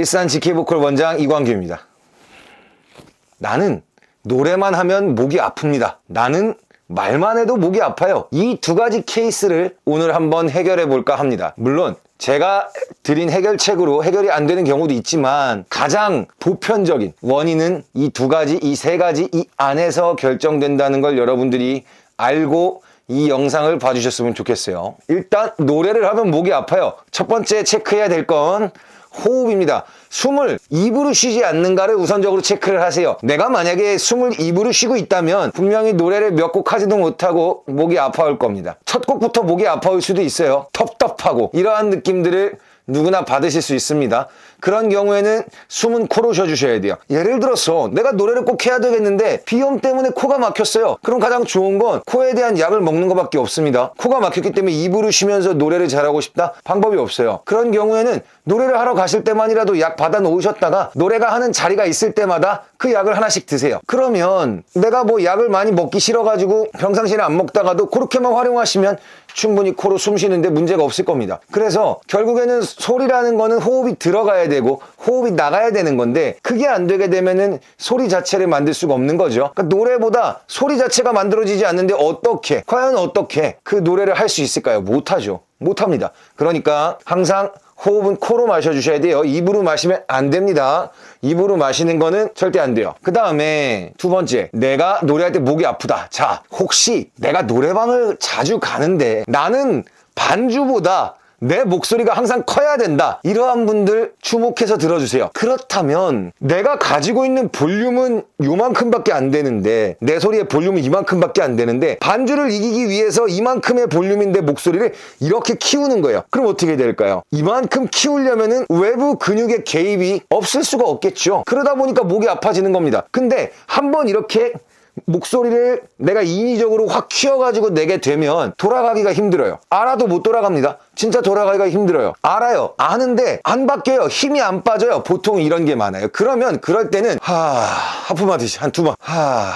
일산 지케보컬 원장 이광규입니다. 나는 노래만 하면 목이 아픕니다. 나는 말만 해도 목이 아파요. 이 두 가지 케이스를 오늘 한번 해결해 볼까 합니다. 물론 제가 드린 해결책으로 해결이 안 되는 경우도 있지만 가장 보편적인 원인은 이 두 가지, 이 세 가지 이 안에서 결정된다는 걸 여러분들이 알고 이 영상을 봐주셨으면 좋겠어요. 일단 노래를 하면 목이 아파요. 첫 번째 체크해야 될 건 호흡입니다. 숨을 입으로 쉬지 않는가를 우선적으로 체크를 하세요. 내가 만약에 숨을 입으로 쉬고 있다면 분명히 노래를 몇 곡 하지도 못하고 목이 아파올 겁니다. 첫 곡부터 목이 아파올 수도 있어요. 텁텁하고 이러한 느낌들을 누구나 받으실 수 있습니다. 그런 경우에는 숨은 코로 쉬어주셔야 돼요. 예를 들어서 내가 노래를 꼭 해야 되겠는데 비염 때문에 코가 막혔어요. 그럼 가장 좋은 건 코에 대한 약을 먹는 것밖에 없습니다. 코가 막혔기 때문에 입으로 쉬면서 노래를 잘하고 싶다? 방법이 없어요. 그런 경우에는 노래를 하러 가실 때만이라도 약 받아 놓으셨다가 노래가 하는 자리가 있을 때마다 그 약을 하나씩 드세요. 그러면 내가 뭐 약을 많이 먹기 싫어가지고 평상시에 안 먹다가도 그렇게만 활용하시면 충분히 코로 숨 쉬는데 문제가 없을 겁니다. 그래서 결국에는 소리라는 거는 호흡이 들어가야 되고 호흡이 나가야 되는 건데 그게 안 되게 되면은 소리 자체를 만들 수가 없는 거죠. 그러니까 노래보다 소리 자체가 만들어지지 않는데 어떻게 과연 어떻게 그 노래를 할 수 있을까요? 못하죠. 못합니다. 그러니까 항상 호흡은 코로 마셔주셔야 돼요. 입으로 마시면 안 됩니다. 입으로 마시는 거는 절대 안 돼요. 그 다음에 두 번째, 내가 노래할 때 목이 아프다. 자, 혹시 내가 노래방을 자주 가는데 나는 반주보다 내 목소리가 항상 커야 된다. 이러한 분들 주목해서 들어주세요. 그렇다면 내가 가지고 있는 볼륨은 요만큼밖에 안 되는데 내 소리의 볼륨은 이만큼밖에 안 되는데 반주를 이기기 위해서 이만큼의 볼륨인데 목소리를 이렇게 키우는 거예요. 그럼 어떻게 될까요? 이만큼 키우려면은 외부 근육의 개입이 없을 수가 없겠죠. 그러다 보니까 목이 아파지는 겁니다. 근데 한번 이렇게 목소리를 내가 인위적으로 확 키워가지고 내게 되면 돌아가기가 힘들어요. 알아도 못 돌아갑니다. 진짜 돌아가기가 힘들어요. 알아요. 아는데 안 바뀌어요. 힘이 안 빠져요. 보통 이런 게 많아요. 그러면 그럴 때는 하 하품하듯이 한 두 번. 하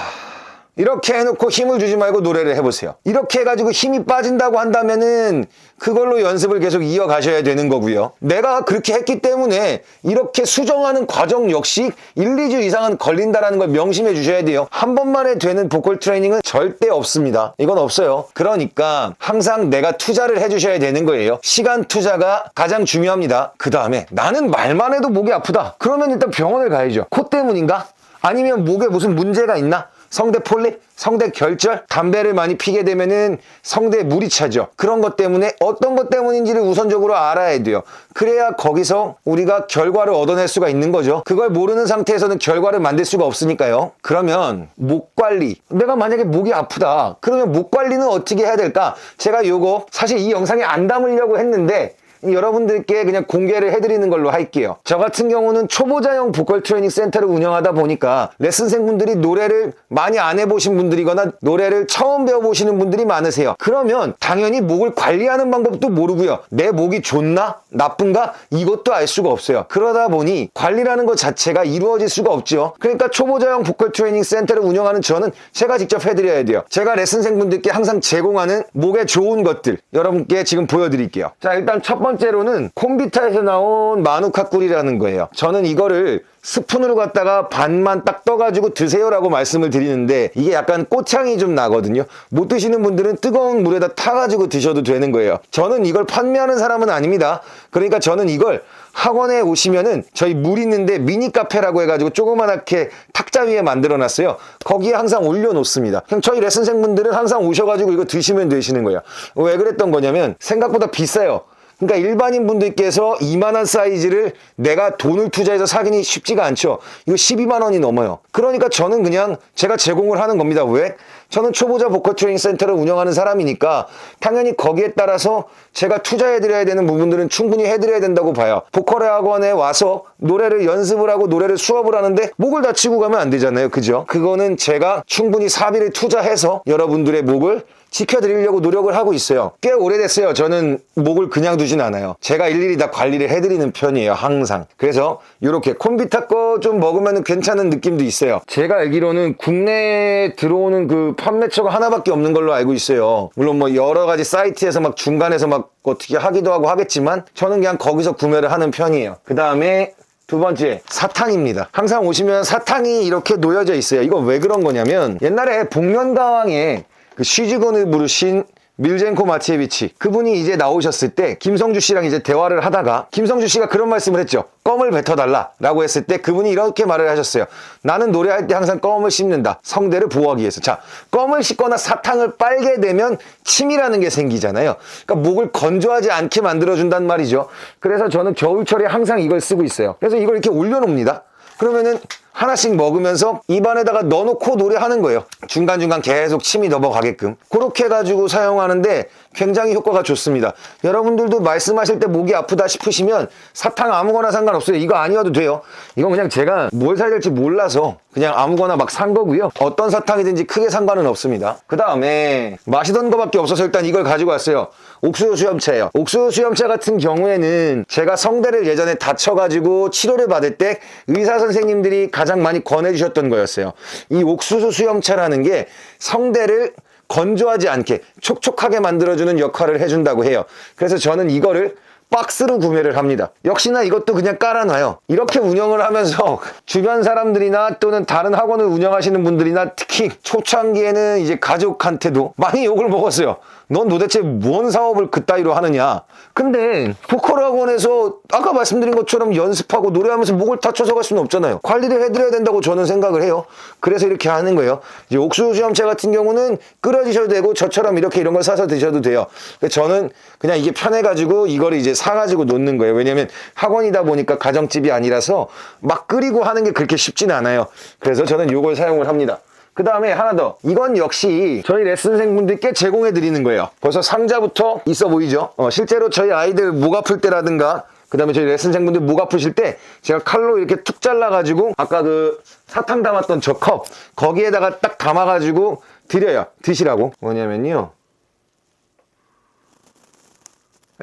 이렇게 해놓고 힘을 주지 말고 노래를 해보세요. 이렇게 해가지고 힘이 빠진다고 한다면은 그걸로 연습을 계속 이어가셔야 되는 거고요. 내가 그렇게 했기 때문에 이렇게 수정하는 과정 역시 1, 2주 이상은 걸린다라는 걸 명심해 주셔야 돼요. 한 번만에 되는 보컬 트레이닝은 절대 없습니다. 이건 없어요. 그러니까 항상 내가 투자를 해주셔야 되는 거예요. 시간 투자가 가장 중요합니다. 그 다음에 나는 말만 해도 목이 아프다. 그러면 일단 병원을 가야죠. 코 때문인가? 아니면 목에 무슨 문제가 있나? 성대 폴립, 성대 결절, 담배를 많이 피게 되면은 성대에 물이 차죠. 그런 것 때문에 어떤 것 때문인지를 우선적으로 알아야 돼요. 그래야 거기서 우리가 결과를 얻어낼 수가 있는 거죠. 그걸 모르는 상태에서는 결과를 만들 수가 없으니까요. 그러면 목 관리. 내가 만약에 목이 아프다. 그러면 목 관리는 어떻게 해야 될까? 제가 요거 사실 이 영상에 안 담으려고 했는데 여러분들께 그냥 공개를 해드리는 걸로 할게요. 저 같은 경우는 초보자용 보컬 트레이닝 센터를 운영하다 보니까 레슨생분들이 노래를 많이 안 해보신 분들이거나 노래를 처음 배워보시는 분들이 많으세요. 그러면 당연히 목을 관리하는 방법도 모르고요. 내 목이 좋나? 나쁜가? 이것도 알 수가 없어요. 그러다 보니 관리라는 것 자체가 이루어질 수가 없죠. 그러니까 초보자용 보컬 트레이닝 센터를 운영하는 저는 제가 직접 해드려야 돼요. 제가 레슨생분들께 항상 제공하는 목에 좋은 것들 여러분께 지금 보여드릴게요. 자, 일단 첫 번째 로는 콤비타에서 나온 마누카 꿀이라는 거예요. 저는 이거를 스푼으로 갖다가 반만 딱 떠가지고 드세요라고 말씀을 드리는데 이게 약간 꽃향이 좀 나거든요. 못 드시는 분들은 뜨거운 물에다 타가지고 드셔도 되는 거예요. 저는 이걸 판매하는 사람은 아닙니다. 그러니까 저는 이걸 학원에 오시면은 저희 물 있는데 미니 카페라고 해가지고 조그만하게 탁자 위에 만들어 놨어요. 거기에 항상 올려놓습니다. 그럼 저희 레슨생분들은 항상 오셔가지고 이거 드시면 되시는 거예요. 왜 그랬던 거냐면 생각보다 비싸요. 그러니까 일반인 분들께서 이만한 사이즈를 내가 돈을 투자해서 사기니 쉽지가 않죠. 이거 12만 원이 넘어요. 그러니까 저는 그냥 제가 제공을 하는 겁니다. 왜? 저는 초보자 보컬 트레이닝 센터를 운영하는 사람이니까 당연히 거기에 따라서 제가 투자해드려야 되는 부분들은 충분히 해드려야 된다고 봐요. 보컬 학원에 와서 노래를 연습을 하고 노래를 수업을 하는데 목을 다치고 가면 안 되잖아요. 그죠? 그거는 제가 충분히 사비를 투자해서 여러분들의 목을 지켜드리려고 노력을 하고 있어요. 꽤 오래됐어요. 저는 목을 그냥 두진 않아요. 제가 일일이 다 관리를 해드리는 편이에요. 항상. 그래서 이렇게 콤비타 거 좀 먹으면 괜찮은 느낌도 있어요. 제가 알기로는 국내에 들어오는 그 판매처가 하나밖에 없는 걸로 알고 있어요. 물론 뭐 여러 가지 사이트에서 막 중간에서 막 어떻게 하기도 하고 하겠지만 저는 그냥 거기서 구매를 하는 편이에요. 그 다음에 두 번째, 사탕입니다. 항상 오시면 사탕이 이렇게 놓여져 있어요. 이거 왜 그런 거냐면 옛날에 복면가왕에 그 쉬지건을 부르신 밀젠코 마티에비치. 그분이 이제 나오셨을 때 김성주 씨랑 이제 대화를 하다가 김성주 씨가 그런 말씀을 했죠. 껌을 뱉어달라 라고 했을 때 그분이 이렇게 말을 하셨어요. 나는 노래할 때 항상 껌을 씹는다. 성대를 보호하기 위해서. 자 껌을 씹거나 사탕을 빨게 되면 침이라는 게 생기잖아요. 그러니까 목을 건조하지 않게 만들어준단 말이죠. 그래서 저는 겨울철에 항상 이걸 쓰고 있어요. 그래서 이걸 이렇게 올려놓습니다. 그러면은 하나씩 먹으면서 입안에다가 넣어놓고 노래하는 거예요. 중간중간 계속 침이 넘어가게끔. 그렇게 해가지고 사용하는데 굉장히 효과가 좋습니다. 여러분들도 말씀하실 때 목이 아프다 싶으시면 사탕 아무거나 상관없어요. 이거 아니어도 돼요. 이건 그냥 제가 뭘 사야 될지 몰라서 그냥 아무거나 막 산 거고요. 어떤 사탕이든지 크게 상관은 없습니다. 그 다음에 마시던 거밖에 없어서 일단 이걸 가지고 왔어요. 옥수수 수염차예요. 옥수수 수염차 같은 경우에는 제가 성대를 예전에 다쳐가지고 치료를 받을 때 의사 선생님들이 가장 많이 권해주셨던 거였어요. 이 옥수수 수염차라는 게 성대를 건조하지 않게 촉촉하게 만들어주는 역할을 해준다고 해요. 그래서 저는 이거를 박스로 구매를 합니다. 역시나 이것도 그냥 깔아놔요. 이렇게 운영을 하면서 주변 사람들이나 또는 다른 학원을 운영하시는 분들이나 특히 초창기에는 이제 가족한테도 많이 욕을 먹었어요. 넌 도대체 뭔 사업을 그따위로 하느냐. 근데 보컬 학원에서 아까 말씀드린 것처럼 연습하고 노래하면서 목을 다쳐서 갈 수는 없잖아요. 관리를 해드려야 된다고 저는 생각을 해요. 그래서 이렇게 하는 거예요. 이제 옥수수 수염차 같은 경우는 끓여주셔도 되고 저처럼 이렇게 이런 걸 사서 드셔도 돼요. 저는 그냥 이게 편해가지고 이거를 이제 사가지고 놓는 거예요. 왜냐면 학원이다 보니까 가정집이 아니라서 막 끓이고 하는 게 그렇게 쉽지는 않아요. 그래서 저는 이걸 사용을 합니다. 그 다음에 하나 더. 이건 역시 저희 레슨생분들께 제공해 드리는 거예요. 벌써 상자부터 있어 보이죠? 어, 실제로 저희 아이들 목 아플 때라든가 그 다음에 저희 레슨생분들 목 아프실 때 제가 칼로 이렇게 툭 잘라가지고 아까 그 사탕 담았던 저 컵 거기에다가 딱 담아가지고 드려요. 드시라고. 뭐냐면요.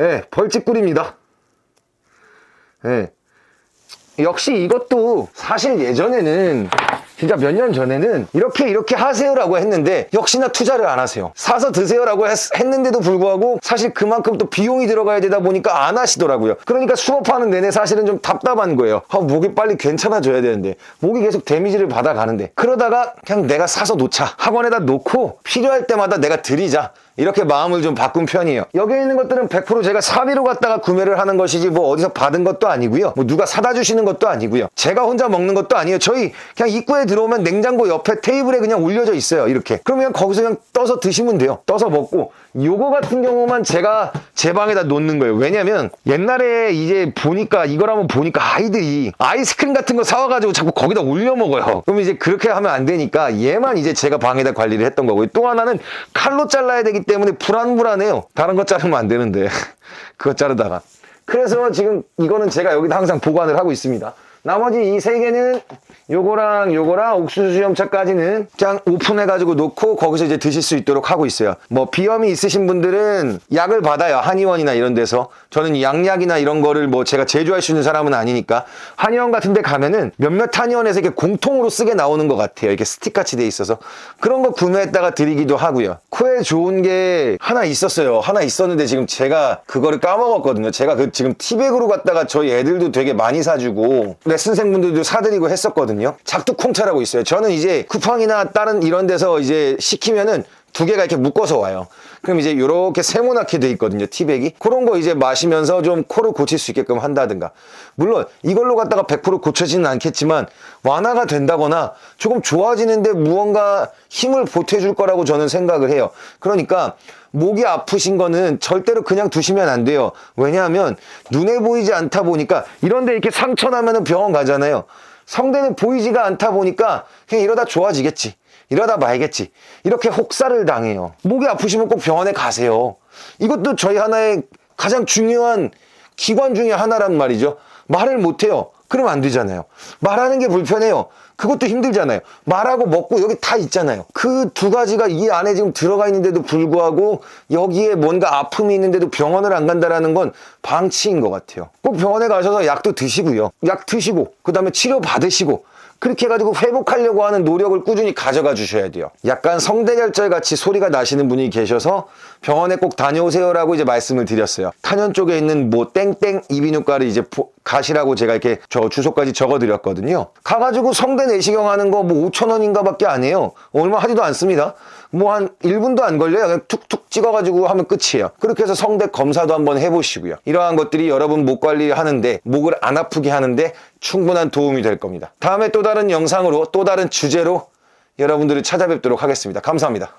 예, 네, 벌집꿀입니다. 예. 네. 역시 이것도 사실 예전에는 진짜 몇 년 전에는 이렇게 이렇게 하세요라고 했는데 역시나 투자를 안 하세요. 사서 드세요라고 했, 는데도 불구하고 사실 그만큼 또 비용이 들어가야 되다 보니까 안 하시더라고요. 그러니까 수업하는 내내 사실은 좀 답답한 거예요. 아, 목이 빨리 괜찮아져야 되는데 목이 계속 데미지를 받아가는데 그러다가 그냥 내가 사서 놓자. 학원에다 놓고 필요할 때마다 내가 드리자. 이렇게 마음을 좀 바꾼 편이에요. 여기에 있는 것들은 100% 제가 사비로 갖다가 구매를 하는 것이지 뭐 어디서 받은 것도 아니고요. 뭐 누가 사다 주시는 것도 아니고요. 제가 혼자 먹는 것도 아니에요. 저희 그냥 입구에 들어오면 냉장고 옆에 테이블에 그냥 올려져 있어요. 이렇게. 그러면 거기서 그냥 떠서 드시면 돼요. 떠서 먹고 요거 같은 경우만 제가 제 방에다 놓는 거예요. 왜냐면 옛날에 이제 보니까 이걸 한번 보니까 아이들이 아이스크림 같은 거 사와가지고 자꾸 거기다 올려 먹어요. 그럼 이제 그렇게 하면 안 되니까 얘만 이제 제가 방에다 관리를 했던 거고요. 또 하나는 칼로 잘라야 되기 때문에 불안불안해요. 다른 거 자르면 안 되는데 그거 자르다가 그래서 지금 이거는 제가 여기다 항상 보관을 하고 있습니다. 나머지 이 세 개는 요거랑 요거랑 옥수수 수염차까지는 그냥 오픈해가지고 놓고 거기서 이제 드실 수 있도록 하고 있어요. 뭐 비염이 있으신 분들은 약을 받아요. 한의원이나 이런 데서. 저는 양약이나 이런 거를 뭐 제가 제조할 수 있는 사람은 아니니까 한의원 같은 데 가면은 몇몇 한의원에서 이렇게 공통으로 쓰게 나오는 것 같아요. 이렇게 스틱같이 돼 있어서. 그런 거 구매했다가 드리기도 하고요. 코에 좋은 게 하나 있었어요. 하나 있었는데 지금 제가 그거를 까먹었거든요. 제가 그 지금 티백으로 갖다가 저희 애들도 되게 많이 사주고 레슨생분들도 사드리고 했었거든요. 작두콩차라고 있어요. 저는 이제 쿠팡이나 다른 이런 데서 이제 시키면은 두 개가 이렇게 묶어서 와요. 그럼 이제 이렇게 세모나게 돼 있거든요. 티백이. 그런 거 이제 마시면서 좀 코를 고칠 수 있게끔 한다든가. 물론 이걸로 갖다가 100% 고쳐지는 않겠지만 완화가 된다거나 조금 좋아지는데 무언가 힘을 보태줄 거라고 저는 생각을 해요. 그러니까 목이 아프신 거는 절대로 그냥 두시면 안 돼요. 왜냐하면 눈에 보이지 않다 보니까 이런데 이렇게 상처 나면은 병원 가잖아요. 성대는 보이지가 않다 보니까 그냥 이러다 좋아지겠지. 이러다 말겠지. 이렇게 혹사를 당해요. 목이 아프시면 꼭 병원에 가세요. 이것도 저희 하나의 가장 중요한 기관 중에 하나란 말이죠. 말을 못해요. 그러면 안 되잖아요. 말하는 게 불편해요. 그것도 힘들잖아요. 말하고 먹고 여기 다 있잖아요. 그 두 가지가 이 안에 지금 들어가 있는데도 불구하고 여기에 뭔가 아픔이 있는데도 병원을 안 간다라는 건 방치인 것 같아요. 꼭 병원에 가셔서 약도 드시고요. 약 드시고, 그 다음에 치료 받으시고, 그렇게 해가지고 회복하려고 하는 노력을 꾸준히 가져가 주셔야 돼요. 약간 성대결절 같이 소리가 나시는 분이 계셔서 병원에 꼭 다녀오세요라고 이제 말씀을 드렸어요. 탄현 쪽에 있는 뭐 땡땡 이비인후과를 이제 가시라고 제가 이렇게 저 주소까지 적어드렸거든요. 가가지고 성대 내시경 하는 거 뭐 5천 원인가 밖에 안 해요. 얼마 하지도 않습니다. 뭐 한 1분도 안 걸려요. 그냥 툭툭 찍어가지고 하면 끝이에요. 그렇게 해서 성대 검사도 한번 해보시고요. 이러한 것들이 여러분 목 관리하는데 목을 안 아프게 하는데 충분한 도움이 될 겁니다. 다음에 또 다른 영상으로 또 다른 주제로 여러분들을 찾아뵙도록 하겠습니다. 감사합니다.